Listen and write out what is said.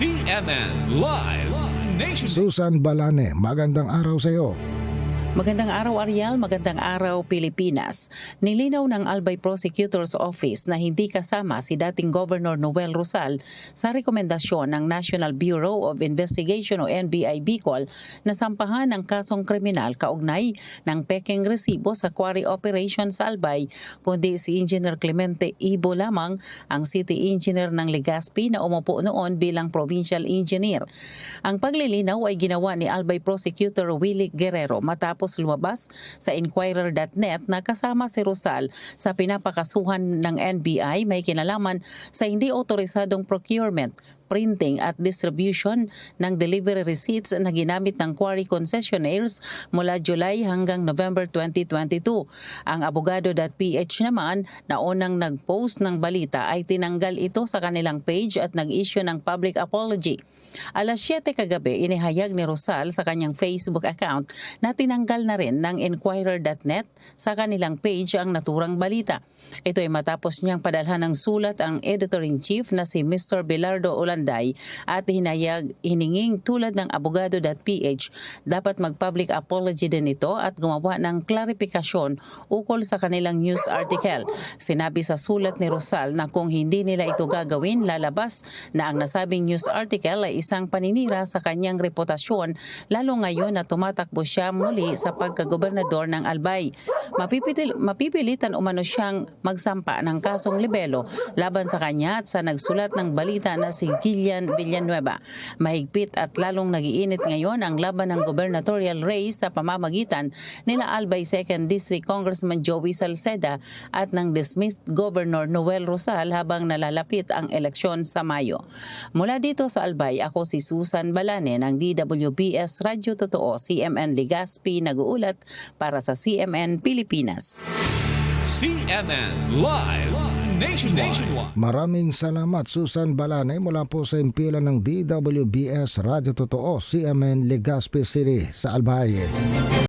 CNN Live. Susan Balane, magandang araw sa iyo. Magandang araw Ariel, magandang araw Pilipinas. Nilinaw ng Albay Prosecutor's Office na hindi kasama si dating Governor Noel Rosal sa rekomendasyon ng National Bureau of Investigation o NBI Bicol na sampahan ng kasong kriminal kaugnay ng peking resibo sa quarry operation sa Albay, kundi si Engineer Clemente Ibo lamang ang City Engineer ng Legazpi na umupo noon bilang Provincial Engineer. Ang paglilinaw ay ginawa ni Albay Prosecutor Willie Guerrero matapos lumabas sa Inquirer.net na kasama si Rosal sa pinapakasuhan ng NBI may kinalaman sa hindi otorisadong procurement printing at distribution ng delivery receipts na ginamit ng quarry concessionaires mula July hanggang November 2022. Ang abogado.ph naman na unang nag-post ng balita ay tinanggal ito sa kanilang page at nag-issue ng public apology. Alas 7 kagabi, inihayag ni Rosal sa kanyang Facebook account na tinanggal na rin ng Inquirer.net sa kanilang page ang naturang balita. Ito ay matapos niyang padalhan ng sulat ang editor-in-chief na si Mr. Belardo Olanday at hinayag hininging tulad ng abogado.ph dapat mag-public apology din ito at gumawa ng klarifikasyon ukol sa kanilang news article. Sinabi sa sulat ni Rosal na kung hindi nila ito gagawin, lalabas na ang nasabing news article ay isang paninira sa kanyang reputasyon lalo ngayon na tumatakbo siya muli sa pagkagobernador ng Albay. Mapipitil, mapipilitan umano siyang magsampa ng kasong libelo laban sa kanya at sa nagsulat ng balita na si Gillian Villanueva. Mahigpit at lalong nagiinit ngayon ang laban ng gubernatorial race sa pamamagitan nila Albay 2nd District Congressman Joey Salceda at ng dismissed Governor Noel Rosal habang nalalapit ang eleksyon sa Mayo. Mula dito sa Albay, ako si Susan Balane ng DWBS Radyo Totoo, CMN Ligaspi, nag-uulat para sa CMN Pilipinas. CNN Live Nationwide. Maraming salamat Susan Balane mula po sa impilan ng DWBS Radyo Totoo, CMN Legazpi City sa Albay.